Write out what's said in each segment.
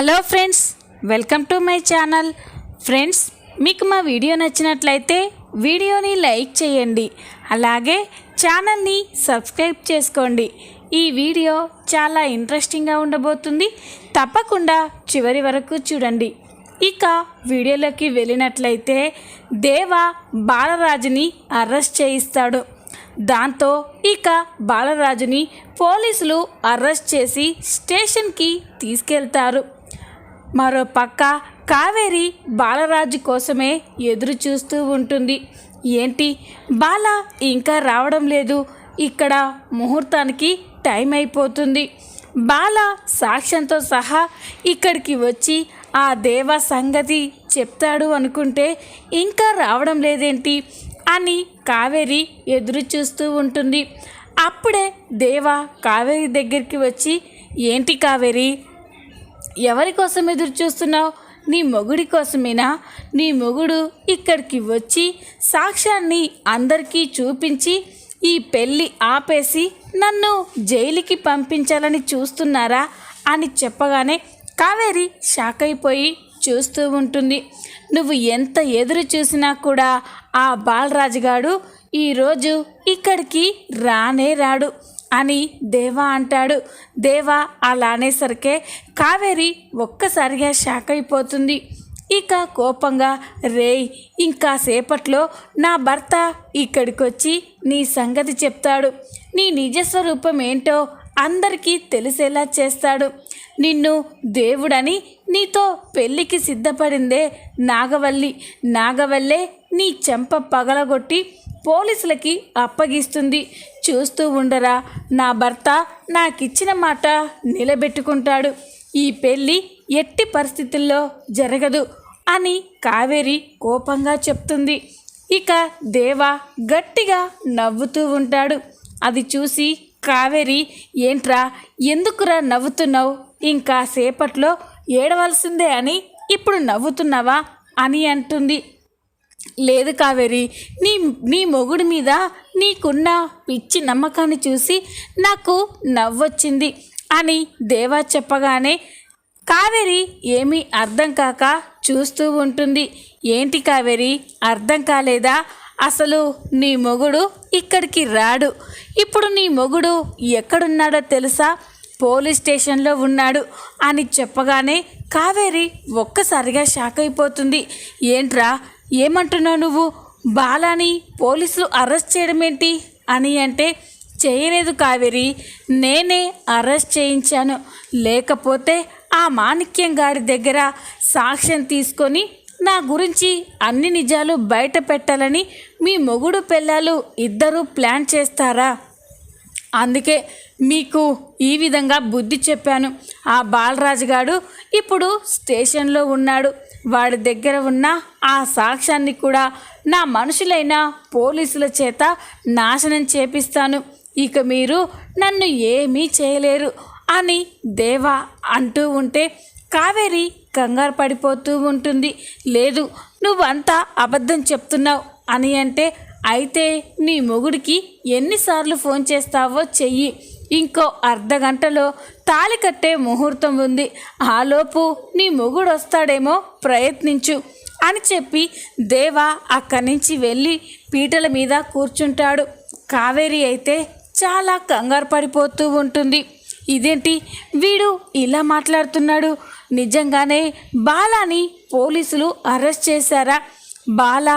Hello friends welcome to my channel. Friends మీకు మా video నచ్చినట్లయితే వీడియోని లైక్ చేయండి. అలాగే ఛానల్ని సబ్స్క్రైబ్ చేసుకోండి. ఈ వీడియో చాలా ఇంట్రెస్టింగ్గా ఉండబోతుంది. తప్పకుండా చివరి వరకు చూడండి. ఇక వీడియోలోకి వెళ్ళినట్లయితే దేవ బాలరాజుని అరెస్ట్ చేయిస్తాడు. దాంతో ఇక బాలరాజుని పోలీసులు అరెస్ట్ చేసి స్టేషన్కి తీసుకెళ్తారు. మరో పక్క కావేరి బాలరాజు కోసమే ఎదురు చూస్తూ ఉంటుంది. ఏంటి? బాల ఇంకా రావడం లేదు. ఇక్కడ ముహూర్తానికి టైం అయిపోతుంది. బాల సాక్ష్యంతో సహా ఇక్కడికి వచ్చి ఆ దేవ సంగతి చెప్తాడు అనుకుంటే ఇంకా రావడం లేదేంటి? అని కావేరి ఎదురు చూస్తూ ఉంటుంది. అప్పుడే దేవ కావేరి దగ్గరికి వచ్చి ఏంటి కావేరి? ఎవరి కోసం ఎదురు చూస్తున్నావు? నీ మొగుడి కోసమేనా? నీ మొగుడు ఇక్కడికి వచ్చి సాక్ష్యాన్ని అందరికీ చూపించి ఈ పెళ్ళి ఆపేసి నన్ను జైలుకి పంపించాలని చూస్తున్నారా అని చెప్పగానే కావేరి షాక్ అయిపోయి చూస్తూ ఉంటుంది. నువ్వు ఎంత ఎదురు చూసినా కూడా ఆ బాలరాజుగాడు ఈరోజు ఇక్కడికి రానే రాడు. అని దేవా అంటాడు. దేవా అలా అనేసరికే కావేరి ఒక్కసారిగా షాక్ అయిపోతుంది. ఇక కోపంగా రేయ్ ఇంకా సేపట్లో నా భర్త ఇక్కడికి వచ్చి నీ సంగతి చెప్తాడు. నీ నిజ స్వరూపం ఏంటో అందరికీ తెలిసేలా చేస్తాడు. నిన్ను దేవుడని నీతో పెళ్ళికి సిద్ధపడిందే నాగవల్లి. నాగవల్లే నీ చెంప పగలగొట్టి పోలీసులకి అప్పగిస్తుంది. చూస్తూ ఉండరా నా భర్త నాకిచ్చిన మాట నిలబెట్టుకుంటాడు. ఈ పెళ్ళి ఎట్టి పరిస్థితుల్లో జరగదు అని కావేరి కోపంగా చెప్తుంది. ఇక దేవ గట్టిగా నవ్వుతూ ఉంటాడు. అది చూసి కావేరి ఏంట్రా ఎందుకురా నవ్వుతున్నావు? ఇంకా సేపట్లో ఏడవలసిందే అని ఇప్పుడు నవ్వుతున్నావా? అని అంటుంది. లేదు కావేరి నీ నీ మొగుడి మీద నీకున్న పిచ్చి నమ్మకాన్ని చూసి నాకు నవ్వొచ్చింది అని దేవా చెప్పగానే కావేరి ఏమీ అర్థం కాక చూస్తూ ఉంటుంది. ఏంటి కావేరి అర్థం కాలేదా? అసలు నీ మొగుడు ఇక్కడికి రాడు. ఇప్పుడు నీ మొగుడు ఎక్కడున్నాడో తెలుసా? పోలీస్ స్టేషన్లో ఉన్నాడు అని చెప్పగానే కావేరి ఒక్కసారిగా షాక్ అయిపోతుంది. ఏంట్రా ఏమంటున్నావు నువ్వు? బాలాని పోలీసులు అరెస్ట్ చేయడం ఏంటి అని అంటే చేయలేదు కావేరి నేనే అరెస్ట్ చేయించాను. లేకపోతే ఆ మాణిక్యం గారి దగ్గర సాక్ష్యం తీసుకొని నా గురించి అన్ని నిజాలు బయట పెట్టాలని మీ మొగుడు పిల్లలు ఇద్దరూ ప్లాన్ చేస్తారా? అందుకే మీకు ఈ విధంగా బుద్ధి చెప్పాను. ఆ బాలరాజు గారు ఇప్పుడు స్టేషన్లో ఉన్నాడు. వాడి దగ్గర ఉన్న ఆ సాక్ష్యాన్ని కూడా నా మనుషులైన పోలీసుల చేత నాశనం చేపిస్తాను. ఇక మీరు నన్ను ఏమీ చేయలేరు అని దేవా అంటూ ఉంటే కావేరి కంగారు పడిపోతూ ఉంటుంది. లేదు నువ్వంతా అబద్ధం చెప్తున్నావు అని అంటే అయితే నీ మొగుడికి ఎన్నిసార్లు ఫోన్ చేస్తావో చెయ్యి. ఇంకో అర్ధ గంటలో కట్టే ముహూర్తం ఉంది. ఆలోపు నీ మొగుడు వస్తాడేమో ప్రయత్నించు అని చెప్పి దేవ అక్కడి నుంచి వెళ్ళి పీటల మీద కూర్చుంటాడు. కావేరి అయితే చాలా కంగారు పడిపోతూ ఉంటుంది. ఇదేంటి? వీడు ఇలా మాట్లాడుతున్నాడు. నిజంగానే బాలాని పోలీసులు అరెస్ట్ చేశారా? బాల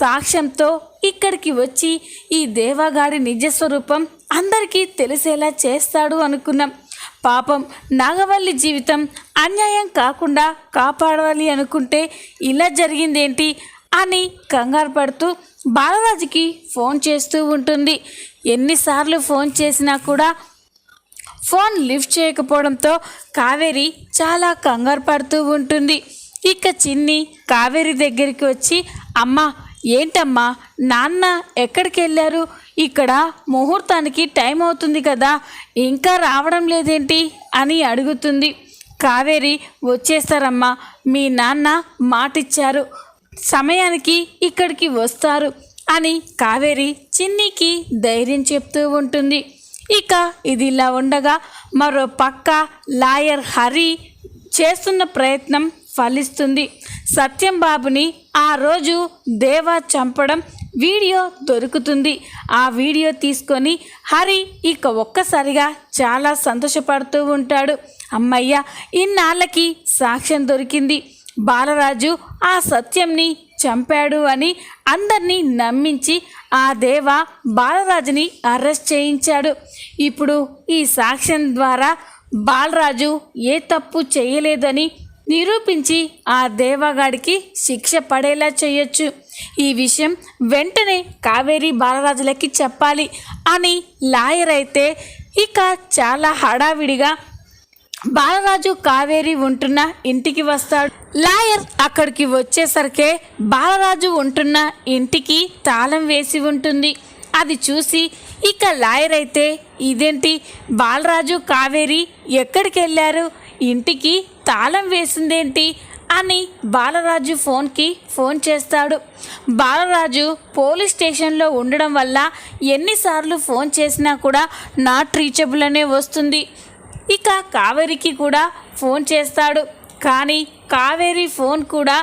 సాక్ష్యంతో ఇక్కడికి వచ్చి ఈ దేవాగాడి నిజస్వరూపం అందరికీ తెలిసేలా చేస్తాడు అనుకున్నాం. పాపం నాగవల్లి జీవితం అన్యాయం కాకుండా కాపాడాలి అనుకుంటే ఇలా జరిగిందేంటి అని కంగారు పడుతూ బాలరాజుకి ఫోన్ చేస్తూ ఉంటుంది. ఎన్నిసార్లు ఫోన్ చేసినా కూడా ఫోన్ లిఫ్ట్ చేయకపోవడంతో కావేరి చాలా కంగారు పడుతూ ఉంటుంది. ఇక చిన్ని కావేరి దగ్గరికి వచ్చి అమ్మ ఏంటమ్మా నాన్న ఎక్కడికి వెళ్ళారు ఇక్కడ ముహూర్తానికి టైం అవుతుంది కదా ఇంకా రావడం లేదేంటి అని అడుగుతుంది. కావేరి వచ్చేస్తారమ్మా మీ నాన్న మాటిచ్చారు సమయానికి ఇక్కడికి వస్తారు అని కావేరి చిన్నికి ధైర్యం చెప్తూ ఉంటుంది. ఇక ఇది ఇలా ఉండగా మరో పక్క లాయర్ హరి చేస్తున్న ప్రయత్నం ఫలిస్తుంది. సత్యం బాబుని ఆ రోజు దేవా చంపడం వీడియో దొరుకుతుంది. ఆ వీడియో తీసుకొని హరి ఇక ఒక్కసారిగా చాలా సంతోషపడుతూ ఉంటాడు. అమ్మయ్య ఇన్నాళ్ళకి సాక్ష్యం దొరికింది. బాలరాజు ఆ సత్యంని చంపాడు అని అందరినీ నమ్మించి ఆ దేవ బాలరాజుని అరెస్ట్ చేయించాడు. ఇప్పుడు ఈ సాక్ష్యం ద్వారా బాలరాజు ఏ తప్పు చేయలేదని నిరూపించి ఆ దేవగాడికి శిక్ష పడేలా చేయొచ్చు. ఈ విషయం వెంటనే కావేరి బాలరాజులకి చెప్పాలి అని లాయర్ అయితే ఇక చాలా హడావిడిగా బాలరాజు కావేరి ఉంటున్న ఇంటికి వస్తాడు. లాయర్ అక్కడికి వచ్చేసరికే బాలరాజు ఉంటున్న ఇంటికి తాళం వేసి ఉంటుంది. అది చూసి ఇక లాయర్ అయితే ఇదేంటి? బాలరాజు కావేరి ఎక్కడికి వెళ్ళారు ఇంటికి తాళం వేసిందేంటి అని బాలరాజు ఫోన్కి ఫోన్ చేస్తాడు. బాలరాజు పోలీస్ స్టేషన్లో ఉండడం వల్ల ఎన్నిసార్లు ఫోన్ చేసినా కూడా నాట్ రీచబుల్ అనే వస్తుంది. ఇక కావేరికి కూడా ఫోన్ చేస్తాడు. కానీ కావేరి ఫోన్ కూడా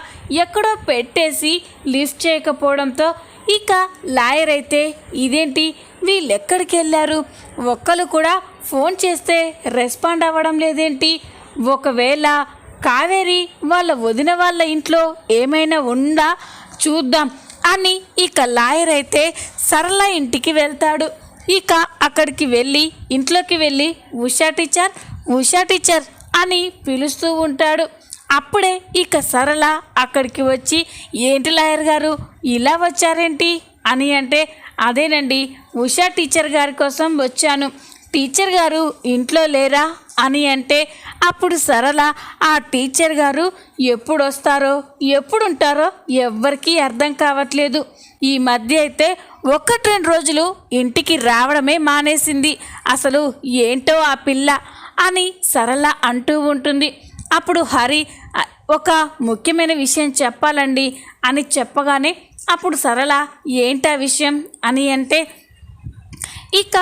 ఎక్కడో పెట్టేసి లిఫ్ట్ చేయకపోవడంతో ఇక లాయర్ అయితే ఇదేంటి? వీళ్ళెక్కడికి వెళ్ళారు ఒక్కరు కూడా ఫోన్ చేస్తే రెస్పాండ్ అవ్వడం లేదేంటి? ఒకవేళ కావేరి వాళ్ళ వదిన వాళ్ళ ఇంట్లో ఏమైనా ఉందా చూద్దాం అని ఇక లాయర్ అయితే సరళ ఇంటికి వెళ్తాడు. ఇక అక్కడికి వెళ్ళి ఇంట్లోకి వెళ్ళి ఉషా టీచర్ ఉషా టీచర్ అని పిలుస్తూ ఉంటాడు. అప్పుడే ఇక సరళ అక్కడికి వచ్చి ఏంటి లాయర్ గారు ఇలా వచ్చారేంటి? అని అంటే అదేనండి ఉషా టీచర్ గారి కోసం వచ్చాను. టీచర్ గారు ఇంట్లో లేరా అని అంటే అప్పుడు సరళ ఆ టీచర్ గారు ఎప్పుడు వస్తారో ఎప్పుడు ఉంటారో ఎవ్వరికీ అర్థం కావట్లేదు. ఈ మధ్య అయితే ఒకటి రెండు రోజులు ఇంటికి రావడమే మానేసింది. అసలు ఏంటో ఆ పిల్ల అని సరళ అంటూ ఉంటుంది. అప్పుడు హరి ఒక ముఖ్యమైన విషయం చెప్పాలండి అని చెప్పగానే అప్పుడు సరళ ఏంటా విషయం? అని అంటే ఇక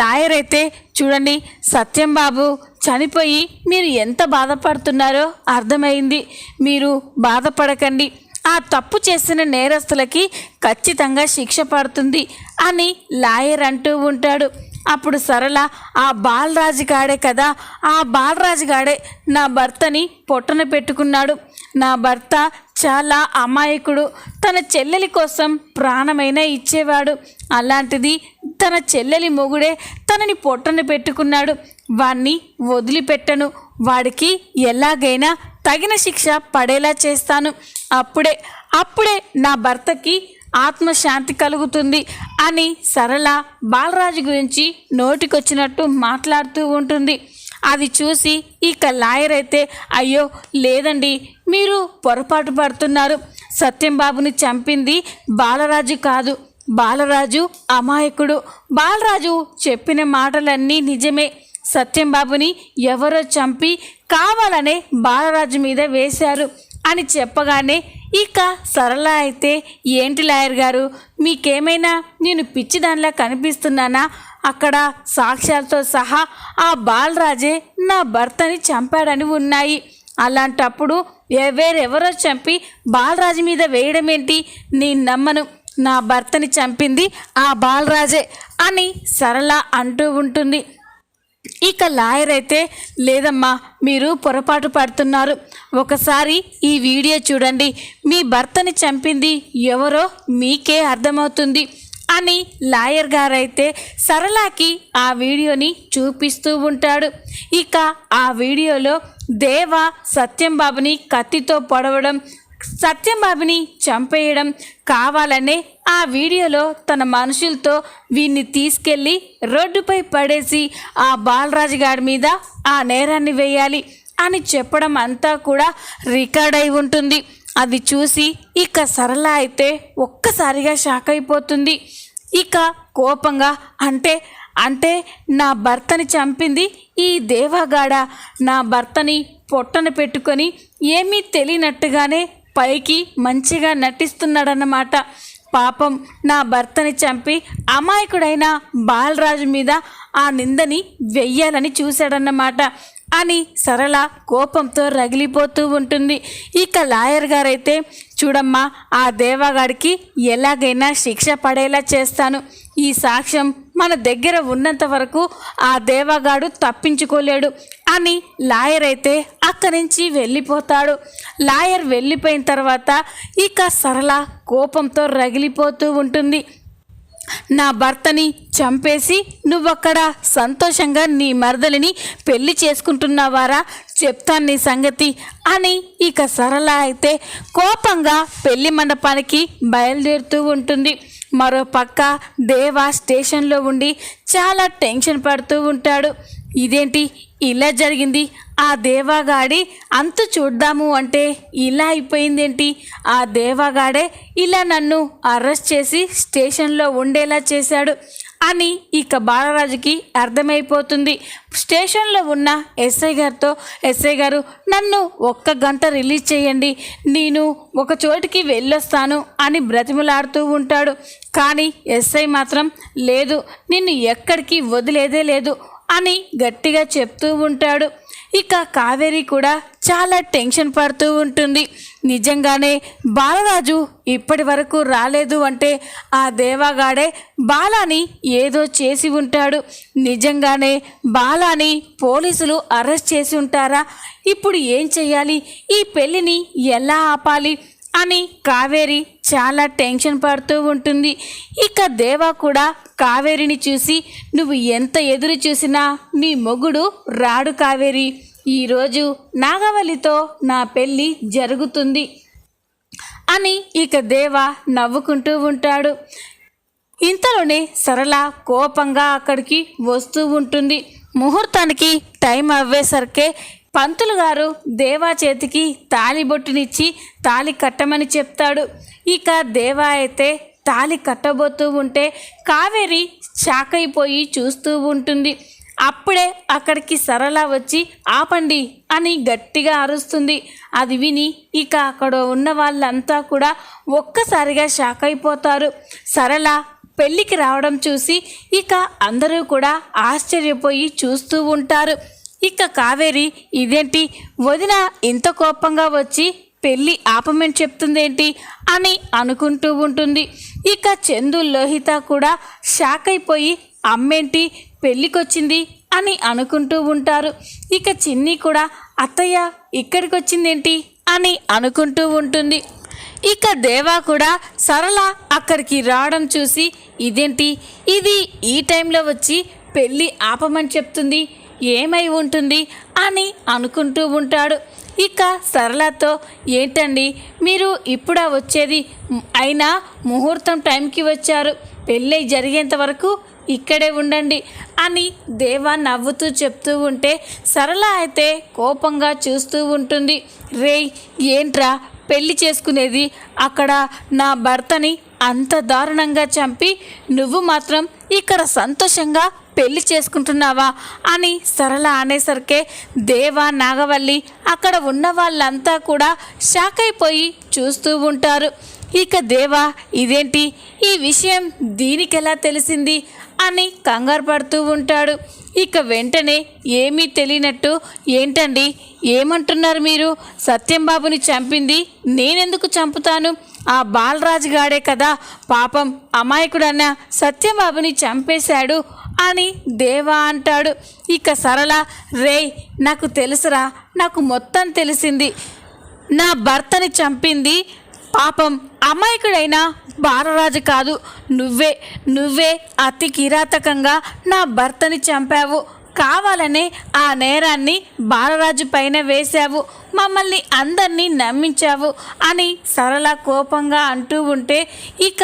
లాయర్ అయితే చూడండి సత్యం బాబు చనిపోయి మీరు ఎంత బాధపడుతున్నారో అర్థమైంది. మీరు బాధపడకండి. ఆ తప్పు చేసిన నేరస్తులకి ఖచ్చితంగా శిక్ష పడుతుంది అని లాయర్ అంటూ ఉంటాడు. అప్పుడు సరళ ఆ బాలరాజు గాడే కదా ఆ బాలరాజు గాడే నా భర్తని పొట్టన పెట్టుకున్నాడు. నా భర్త చాలా అమాయకుడు. తన చెల్లెలి కోసం ప్రాణమైనా ఇచ్చేవాడు. అలాంటిది తన చెల్లెలి మొగుడే తనని పొట్టను పెట్టుకున్నాడు. వాణ్ణి వదిలిపెట్టను. వాడికి ఎలాగైనా తగిన శిక్ష పడేలా చేస్తాను. అప్పుడే అప్పుడే నా భర్తకి ఆత్మశాంతి కలుగుతుంది అని సరళ బాలరాజు గురించి నోటికొచ్చినట్టు మాట్లాడుతూ ఉంటుంది. అది చూసి ఇక లాయర్ అయితే అయ్యో లేదండి. మీరు పొరపాటు పడుతున్నారు. సత్యం బాబుని చంపింది బాలరాజు కాదు. బాలరాజు అమాయకుడు. బాలరాజు చెప్పిన మాటలన్నీ నిజమే. సత్యం బాబుని ఎవరో చంపి కావాలనే బాలరాజు మీద వేశారు అని చెప్పగానే ఇక సరళ అయితే ఏంటి లాయర్ గారు? మీకేమైనా నేను పిచ్చిదానిలా కనిపిస్తున్నానా? అక్కడ సాక్ష్యాలతో సహా ఆ బాలరాజే నా భర్తని చంపాడని ఉన్నాయి. అలాంటప్పుడు ఎవరెవరో చంపి బాలరాజు మీద వేయడం ఏంటి? నేను నమ్మను నా భర్తని చంపింది ఆ బాలరాజే అని సరళ అంటూ ఉంటుంది. ఇక లాయర్ అయితే లేదమ్మా మీరు పొరపాటు పడుతున్నారు. ఒకసారి ఈ వీడియో చూడండి. మీ భర్తని చంపింది ఎవరో మీకే అర్థమవుతుంది. అని లాయర్ గారైతే సరళకి ఆ వీడియోని చూపిస్తూ ఉంటాడు. ఇక ఆ వీడియోలో దేవ సత్యం బాబుని కత్తితో పొడవడం సత్యం బాబుని చంపేయడం కావాలనే ఆ వీడియోలో తన మనుషులతో వీన్ని తీసుకెళ్ళి రోడ్డుపై పడేసి ఆ బాలరాజు గారి మీద ఆ నేరాన్ని వేయాలి అని చెప్పడం అంతా కూడా రికార్డ్ అయి ఉంటుంది. అది చూసి ఇక సరళ అయితే ఒక్కసారిగా షాక్ అయిపోతుంది. ఇక కోపంగా అంటే అంటే నా భర్తని చంపింది ఈ దేవగాడ. నా భర్తని పొట్టన పెట్టుకొని ఏమీ తెలియనట్టుగానే పైకి మంచిగా నటిస్తున్నాడన్నమాట. పాపం నా భర్తని చంపి అమాయకుడైన బాలరాజు మీద ఆ నిందని వెయ్యాలని చూశాడన్నమాట. అని సరళ కోపంతో రగిలిపోతూ ఉంటుంది. ఇక లాయర్ గారైతే చూడమ్మా ఆ దేవగాడికి ఎలాగైనా శిక్ష పడేలా చేస్తాను. ఈ సాక్ష్యం మన దగ్గర ఉన్నంత వరకు ఆ దేవగాడు తప్పించుకోలేడు అని లాయర్ అయితే అక్కడి నుంచి వెళ్ళిపోతాడు. లాయర్ వెళ్ళిపోయిన తర్వాత ఇక సరళ కోపంతో రగిలిపోతూ ఉంటుంది. నా భర్తని చంపేసి నువ్వక్కడ సంతోషంగా నీ మరదలిని పెళ్ళి చేసుకుంటున్నావారా? చెప్తాను నీ సంగతి అని ఇక సరళ అయితే కోపంగా పెళ్ళి మండపానికి బయలుదేరుతూ ఉంటుంది. మరో పక్క దేవా స్టేషన్లో ఉండి చాలా టెన్షన్ పడుతూ ఉంటాడు. ఇదేంటి? ఇలా జరిగింది? ఆ దేవాగాడి అంతు చూద్దాము అంటే ఇలా అయిపోయిందేంటి? ఆ దేవాగాడే ఇలా నన్ను అరెస్ట్ చేసి స్టేషన్లో ఉండేలా చేశాడు అని ఇక బాలరాజుకి అర్థమైపోతుంది. స్టేషన్లో ఉన్న ఎస్ఐ గారితో ఎస్ఐ గారు నన్ను ఒక్క గంట రిలీజ్ చేయండి నేను ఒక చోటికి వెళ్ళొస్తాను అని బ్రతిమలాడుతూ ఉంటాడు. కానీ ఎస్ఐ మాత్రం లేదు నిన్ను ఎక్కడికి వదిలేదే లేదు అని గట్టిగా చెప్తూ ఉంటాడు. ఇక కావేరి కూడా చాలా టెన్షన్ పడుతూ ఉంటుంది. నిజంగానే బాలరాజు ఇప్పటి వరకు రాలేదు అంటే ఆ దేవాగాడే బాలాని ఏదో చేసి ఉంటాడు. నిజంగానే బాలాని పోలీసులు అరెస్ట్ చేసి ఉంటారా? ఇప్పుడు ఏం చేయాలి? ఈ పెళ్ళిని ఎలా ఆపాలి? అని కావేరి చాలా టెన్షన్ పడుతూ ఉంటుంది. ఇక దేవా కూడా కావేరిని చూసి నువ్వు ఎంత ఎదురు చూసినా నీ మొగుడు రాడు కావేరి. ఈరోజు నాగవల్లితో నా పెళ్ళి జరుగుతుంది అని ఇక దేవ నవ్వుకుంటూ ఉంటాడు. ఇంతలోనే సరళ కోపంగా అక్కడికి వస్తూ ఉంటుంది. ముహూర్తానికి టైం అవ్వేసరికే పంతులు గారు దేవా చేతికి తాలిబొట్టునిచ్చి తాలి కట్టమని చెప్తాడు. ఇక దేవా అయితే తాలి కట్టబోతూ ఉంటే కావేరి షాక్ అయిపోయి చూస్తూ ఉంటుంది. అప్పుడే అక్కడికి సరళ వచ్చి ఆపండి అని గట్టిగా అరుస్తుంది. అది విని ఇక అక్కడ ఉన్న వాళ్ళంతా కూడా ఒక్కసారిగా షాక్ అయిపోతారు సరళ పెళ్ళికి రావడం చూసి ఇక అందరూ కూడా ఆశ్చర్యపోయి చూస్తూ ఉంటారు. ఇక కావేరి ఇదేంటి? వదిన ఇంత కోపంగా వచ్చి పెళ్ళి ఆపమని చెప్తుందేంటి అని అనుకుంటూ ఉంటుంది. ఇక చందు లోహిత కూడా షాక్ అయిపోయి అమ్మేంటి పెళ్ళికొచ్చింది? అని అనుకుంటూ ఉంటారు. ఇక చిన్ని కూడా అత్తయ్య ఇక్కడికి వచ్చిందేంటి అని అనుకుంటూ ఉంటుంది. ఇక దేవా కూడా సరళ అక్కడికి రావడం చూసి ఇదేంటి? ఇది ఈ టైంలో వచ్చి పెళ్ళి ఆపమని చెప్తుంది ఏమై ఉంటుంది? అని అనుకుంటూ ఉంటాడు. ఇక సరళతో ఏంటండి? మీరు ఇప్పుడా వచ్చేది అయినా ముహూర్తం టైంకి వచ్చారు. పెళ్ళి జరిగేంత వరకు ఇక్కడే ఉండండి అని దేవా నవ్వుతూ చెప్తూ ఉంటే సరళ అయితే కోపంగా చూస్తూ ఉంటుంది. రేయ్ ఏంట్రా? పెళ్ళి చేసుకునేది అక్కడ నా భర్తని అంత దారుణంగా చంపి నువ్వు మాత్రం ఇక్కడ సంతోషంగా పెళ్ళి చేసుకుంటున్నావా అని సరళ అనేసరికే దేవా నాగవల్లి అక్కడ ఉన్న వాళ్ళంతా కూడా షాక్ అయిపోయి చూస్తూ ఉంటారు. ఇక దేవా ఇదేంటి? ఈ విషయం దీనికెలా తెలిసింది? అని కంగారు పడుతూ ఉంటాడు. ఇక వెంటనే ఏమీ తెలియనట్టు ఏంటండి? ఏమంటున్నారు మీరు? సత్యంబాబుని చంపింది నేనెందుకు చంపుతాను? ఆ బాలరాజు గాడే కదా. పాపం అమాయకుడన్న సత్యంబాబుని చంపేశాడు అని దేవా అంటాడు. ఇక సరళ రేయ్ నాకు తెలుసురా నాకు మొత్తం తెలిసింది. నా భర్తని చంపింది పాపం అమాయకుడైన బాలరాజు కాదు. నువ్వే నువ్వే అతి కిరాతకంగా నా భర్తని చంపావు. కావాలనే ఆ నేరాన్ని బాలరాజు పైన వేశావు. మమ్మల్ని అందరినీ నమ్మించావు అని సరళ కోపంగా అంటూ ఉంటే ఇక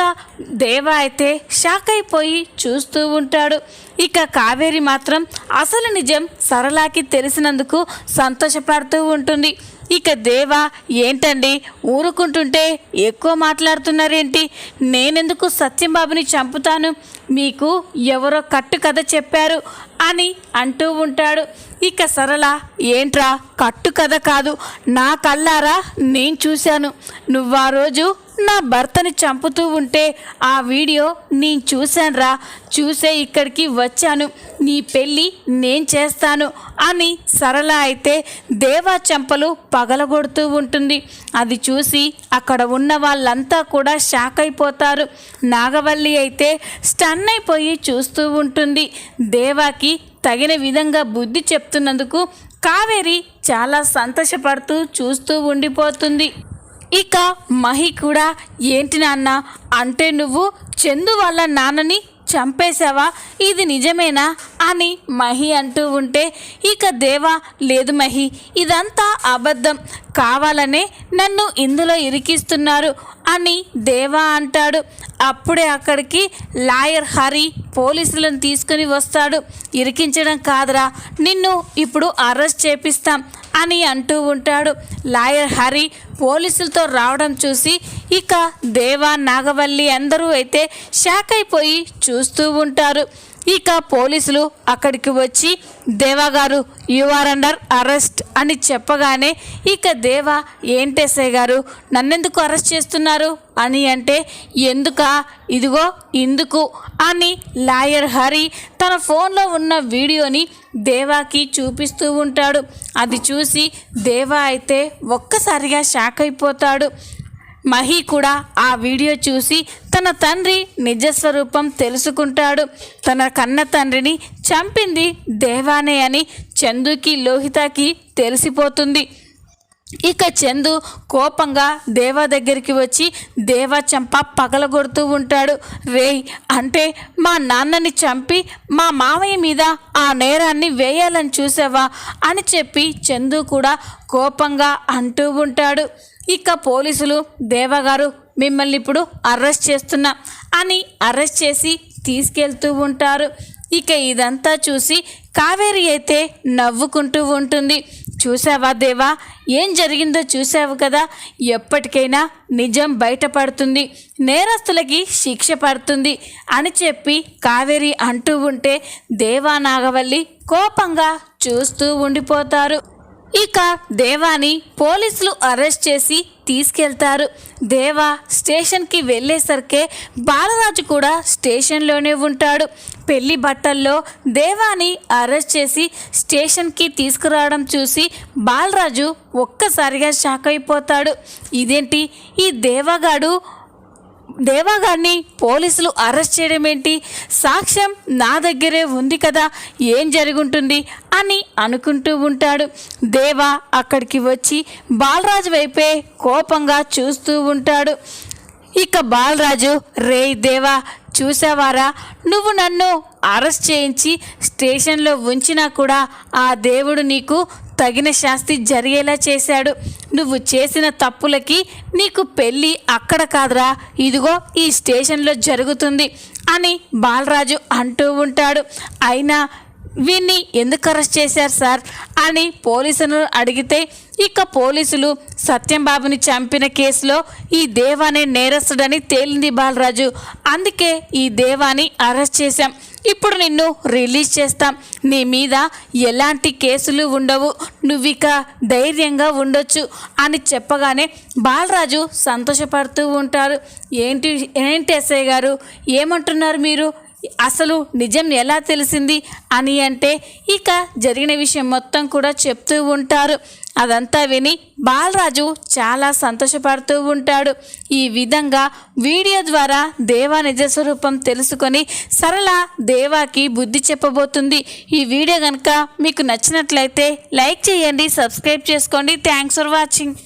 దేవ అయితే షాక్ అయిపోయి చూస్తూ ఉంటాడు. ఇక కావేరి మాత్రం అసలు నిజం సరళకి తెలిసినందుకు సంతోషపడుతూ ఉంటుంది. ఇక దేవా ఏంటండి? ఊరుకుంటుంటే ఎక్కువ మాట్లాడుతున్నారేంటి? నేనెందుకు సత్యంబాబుని చంపుతాను? మీకు ఎవరో కట్టు కథ చెప్పారు అని అంటూ ఉంటాడు. ఇక సరళ ఏంట్రా కట్టు కథ కాదు. నా కల్లారా నేను చూశాను. నువ్వు ఆ రోజు నా భర్తని చంపుతూ ఉంటే ఆ వీడియో నేను చూశానురా. చూసే ఇక్కడికి వచ్చాను. నీ పెళ్ళి నేను చేస్తాను అని సరళ అయితే దేవా చెంపలు పగలగొడుతూ ఉంటుంది. అది చూసి అక్కడ ఉన్న వాళ్ళంతా కూడా షాక్ అయిపోతారు. నాగవల్లి అయితే స్టన్ అయిపోయి చూస్తూ ఉంటుంది. దేవాకి తగిన విధంగా బుద్ధి చెప్తున్నందుకు కావేరి చాలా సంతోషపడుతూ చూస్తూ ఉండిపోతుంది. ఇక మహి కూడా ఏంటి నాన్న అంటే నువ్వు చందు వాళ్ళ నాన్నని చంపేశావా? ఇది నిజమేనా? అని మహి అంటూ ఉంటే ఇక దేవా లేదు మహి ఇదంతా అబద్ధం. కావాలనే నన్ను ఇందులో ఇరికిస్తున్నారు అని దేవా అంటాడు. అప్పుడే అక్కడికి లాయర్ హరి పోలీసులను తీసుకుని వస్తాడు. ఇరికించడం కాదురా నిన్ను ఇప్పుడు అరెస్ట్ చేపిస్తాం అని అంటూ ఉంటాడు. లాయర్ హరి పోలీసులతో రావడం చూసి ఇక దేవా నాగవల్లి అందరూ అయితే షాక్ అయిపోయి చూస్తూ ఉంటారు. ఇక పోలీసులు అక్కడికి వచ్చి దేవా గారు యు ఆర్ అండర్ అరెస్ట్ అని చెప్పగానే ఇక దేవా ఏంటేసే గారు? నన్నెందుకు అరెస్ట్ చేస్తున్నారు? అని అంటే ఎందుక? ఇదిగో ఇందుకు అని లాయర్ హరి తన ఫోన్లో ఉన్న వీడియోని దేవాకి చూపిస్తూ ఉంటాడు. అది చూసి దేవా అయితే ఒక్కసారిగా షాక్ అయిపోతాడు. మహి కూడా ఆ వీడియో చూసి తన తండ్రి నిజస్వరూపం తెలుసుకుంటాడు. తన కన్న తండ్రిని చంపింది దేవానే అని చందుకి లోహితకి తెలిసిపోతుంది. ఇక చందు కోపంగా దేవా దగ్గరికి వచ్చి దేవా చంప పగలగొడుతూ ఉంటాడు. రేయ్ అంటే మా నాన్నని చంపి మా మామయ్య మీద ఆ నేరాన్ని వేయాలని చూసావా అని చెప్పి చందు కూడా కోపంగా అంటూ ఉంటాడు. ఇక పోలీసులు దేవగారు మిమ్మల్ని ఇప్పుడు అరెస్ట్ చేస్తున్నా అని అరెస్ట్ చేసి తీసుకెళ్తూ ఉంటారు. ఇక ఇదంతా చూసి కావేరి అయితే నవ్వుకుంటూ ఉంటుంది. చూసావా దేవా? ఏం జరిగిందో చూసావు కదా? ఎప్పటికైనా నిజం బయటపడుతుంది. నేరస్తులకి శిక్ష పడుతుంది అని చెప్పి కావేరి అంటూ ఉంటే దేవా నాగవల్లి కోపంగా చూస్తూ ఉండిపోతారు. ఇక దేవాని పోలీసులు అరెస్ట్ చేసి తీసుకెళ్తారు. దేవా స్టేషన్కి వెళ్ళేసరికే బాలరాజు కూడా స్టేషన్లోనే ఉంటాడు. పెళ్ళి బట్టల్లో దేవాని అరెస్ట్ చేసి స్టేషన్కి తీసుకురావడం చూసి బాలరాజు ఒక్కసారిగా షాక్ అయిపోతాడు. ఇదేంటి? ఈ దేవగాడు దేవాగారిని పోలీసులు అరెస్ట్ చేయడం ఏంటి సాక్ష్యం నా దగ్గరే ఉంది కదా ఏం జరుగుంటుంది అని అనుకుంటూ ఉంటాడు. దేవా అక్కడికి వచ్చి బాలరాజు వైపే కోపంగా చూస్తూ ఉంటాడు. ఇక బాలరాజు రే దేవా చూసావారా నువ్వు నన్ను అరెస్ట్ చేయించి స్టేషన్లో ఉంచినా కూడా ఆ దేవుడు నీకు తగిన శాస్తి జరిగేలా చేశాడు. నువ్వు చేసిన తప్పులకి నీకు పెళ్ళి అక్కడ కాదురా. ఇదిగో ఈ స్టేషన్లో జరుగుతుంది అని బాలరాజు అంటూ ఉంటాడు. అయినా వీన్ని ఎందుకు అరెస్ట్ చేశారు సార్? అని పోలీసును అడిగితే ఇక పోలీసులు సత్యంబాబుని చంపిన కేసులో ఈ దేవానే నేరస్తుడని తేలింది బాలరాజు. అందుకే ఈ దేవాని అరెస్ట్ చేశాం. ఇప్పుడు నిన్ను రిలీజ్ చేస్తాం. నీ మీద ఎలాంటి కేసులు ఉండవు. నువ్విక ధైర్యంగా ఉండొచ్చు అని చెప్పగానే బాలరాజు సంతోషపడుతూ ఉంటారు. ఏంటి ఏంటి ఎస్ఐ గారు? ఏమంటున్నారు మీరు? అసలు నిజం ఎలా తెలిసింది అని అంటే ఇక జరిగిన విషయం మొత్తం కూడా చెప్తూ ఉంటారు. అదంతా విని బాలరాజు చాలా సంతోషపడుతూ ఉంటాడు. ఈ విధంగా వీడియో ద్వారా దేవా నిజస్వరూపం తెలుసుకొని సరళ దేవాకి బుద్ధి చెప్పబోతుంది. ఈ వీడియో కనుక మీకు నచ్చినట్లయితే లైక్ చేయండి సబ్స్క్రైబ్ చేసుకోండి. Thanks for watching